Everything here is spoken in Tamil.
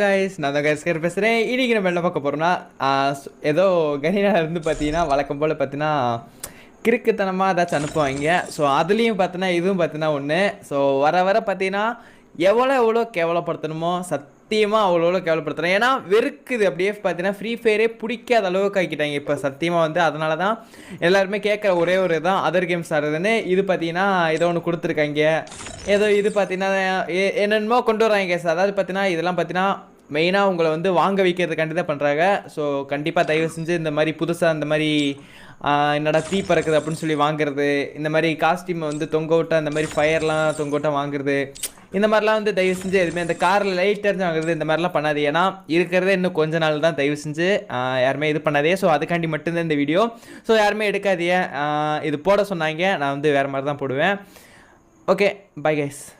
கைஸ் நான் தான் கைஸ் பேசுகிறேன் இன்றைக்கி நம்ம என்ன பார்க்க போகிறோம்னா ஏதோ கனினா இருந்து பார்த்தீங்கன்னா வழக்கம் போல் பார்த்தீங்கன்னா கிறுக்குத்தனமாக ஏதாச்சும் அனுப்புவாங்க. ஸோ அதுலேயும் பார்த்தீங்கன்னா இதுவும் பார்த்தீங்கன்னா ஒன்று ஸோ வர வர பார்த்தீங்கன்னா எவ்வளோ எவ்வளோ கேவலப்படுத்தணுமோ சத்தியமாக அவ்வளோ எவ்வளோ கேவலப்படுத்தணும். ஏன்னா வெறுக்குது. அப்படியே பார்த்தீங்கன்னா ஃப்ரீ ஃபயரே பிடிக்காத அளவுக்கு ஆக்கிட்டாங்க. இப்போ சத்தியமாக வந்து அதனால தான் எல்லாருமே கேட்குற ஒரே ஒரு தான் அதர் கேம்ஸ் ஆடுறதுன்னு. இது பார்த்தீங்கன்னா ஏதோ ஒன்று கொடுத்துருக்காங்க. ஏதோ இது பார்த்தீங்கன்னா என்னென்னமோ கொண்டு வராங்க கேஸ் அதாவது பார்த்தீங்கன்னா இதெல்லாம் பார்த்தீங்கன்னா மெயினாக உங்களை வந்து வாங்க வைக்கிறதுக்காண்டி தான் பண்ணுறாங்க ஸோ கண்டிப்பாக தயவு செஞ்சு இந்த மாதிரி புதுசாக இந்த மாதிரி என்னடா தீ பறக்குது அப்படின்னு சொல்லி வாங்குறது இந்த மாதிரி காஸ்டியூமை வந்து தொங்க விட்டா இந்த மாதிரி ஃபயர்லாம் தொங்க விட்டா வாங்குறது இந்த மாதிரிலாம் வந்து தயவு செஞ்சு எதுவுமே இந்த காரில் லைட் எரிஞ்சு வாங்குறது இந்த மாதிரிலாம் பண்ணாது ஏன்னா இருக்கிறதே இன்னும் கொஞ்ச நாள் தான் தயவு செஞ்சு யாருமே இது பண்ணாதே ஸோ அதுக்காண்டி மட்டும்தான் இந்த வீடியோ ஸோ யாருமே எடுக்காதீங்க. இது போட சொன்னாங்க. நான் வந்து வேறு மாதிரி தான் போடுவேன். Okay, bye guys.